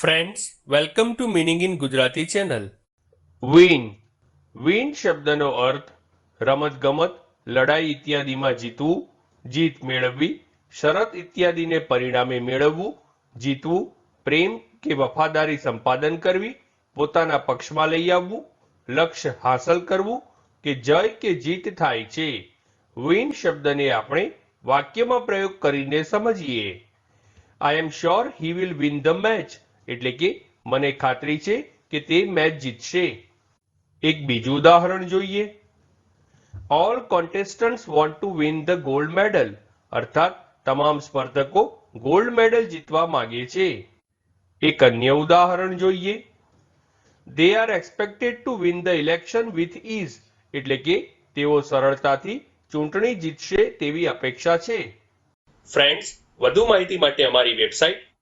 Friends welcome to meaning in Gujarati channel win win શબ્દનો અર્થ રમતગમત લડાઈ ઇત્યાદિમાં જીતવું, જીત મેળવવી, શરત ઇત્યાદિને પરિણામે મેળવવું, જીતવું, પ્રેમ કે વફાદારી સંપાદન કરવી, પોતાના પક્ષમાં લઈ આવવું, લક્ષ્ય હાંસલ કરવું કે જય કે જીત થાય છે. વિન શબ્દને આપણે વાક્યમાં પ્રયોગ કરીને સમજીએ. I am sure he will win the match એટલે કે મને ખાતરી છે કે તે મેચ જીતશે. એક બીજું ઉદાહરણ જોઈએ. All contestants want to win the gold medal અર્થાત, તમામ સ્પર્ધકો ગોલ્ડ મેડલ જીતવા માંગે છે. એક અન્ય ઉદાહરણ જોઈએ. They are expected to win the election with ease એટલે કે, તેઓ સરળતાથી ચૂંટણી જીતશે તેવી અપેક્ષા છે. ફ્રેન્ડ્સ વધુ માહિતી માટે અમારી website